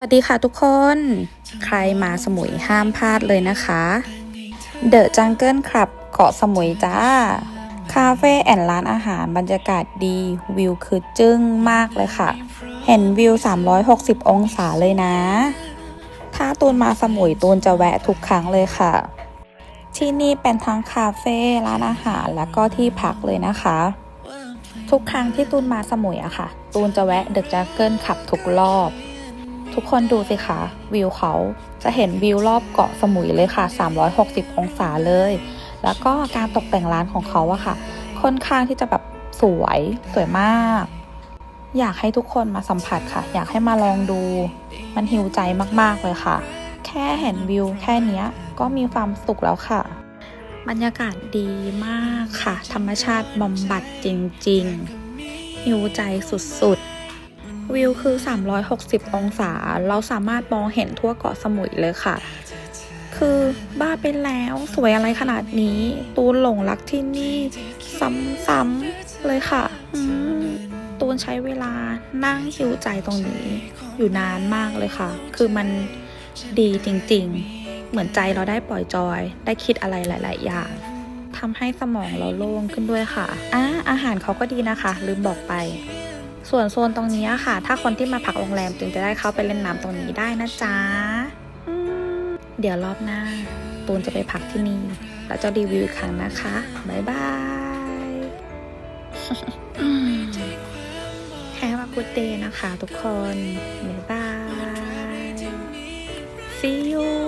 สวัสดีค่ะทุกคน ใครมาสมุยห้ามพลาดเลยนะคะ The Jungle Club เกาะสมุยจ้า คาเฟ่แอนร้านอาหารบรรยากาศดี วิวคือจึ้งมากเลยค่ะ เห็นวิว 360 องศาเลยนะ ถ้าตูนมาสมุยตูนจะแวะทุกครั้งเลยค่ะ ที่นี่เป็นทั้งคาเฟ่ร้านอาหารแล้วก็ที่พักเลยนะคะ ทุกครั้งที่ตูนมาสมุยอะค่ะ ตูนจะแวะ The Jungle Club ทุกรอบ ทุกคนดูสิคะวิวเขาจะเห็นวิวรอบเกาะสมุยเลยค่ะ 360 องศาเลย แล้วก็การตกแต่งร้านของเขาอะค่ะ ค่อนข้างที่จะแบบสวยสวยมาก อยากให้ทุกคนมาสัมผัสค่ะ อยากให้มาลองดู มันหิวใจมากๆเลยค่ะ แค่เห็นวิวแค่นี้ก็มีความสุขแล้วค่ะ บรรยากาศดีมากค่ะ ธรรมชาติบำบัดจริงๆหิวใจสุดๆ วิวคือ 360 องศา เราสามารถมองเห็นทั่วเกาะสมุยเลยค่ะ คือบ้าไปแล้วสวยอะไรขนาดนี้ ตูนหลงรักที่นี่ ซ้ำๆเลยค่ะ ตูนใช้เวลานั่งหิวใจตรงนี้ อยู่นานมากเลยค่ะ คือมันดีจริงๆ เหมือนใจเราได้ปล่อยจอย ได้คิดอะไรหลาย ๆ อย่างทำให้สมองเราโล่งขึ้นด้วยค่ะอะอาหารเขาก็ดีนะคะ ลืมบอกไป ส่วนโซนตรงนี้ค่ะ ถ้าคนที่มาพักโรงแรมจึงจะได้เข้าไปเล่นน้ำตรงนี้ได้นะจ๊ะเดี๋ยวรอบหน้า ตูนจะไปพักที่นี่ แล้วจะรีวิวอีกครั้งนะคะ บ๊ายบาย แฮปปี้กูเดย์นะคะทุกคน บ๊ายบาย see you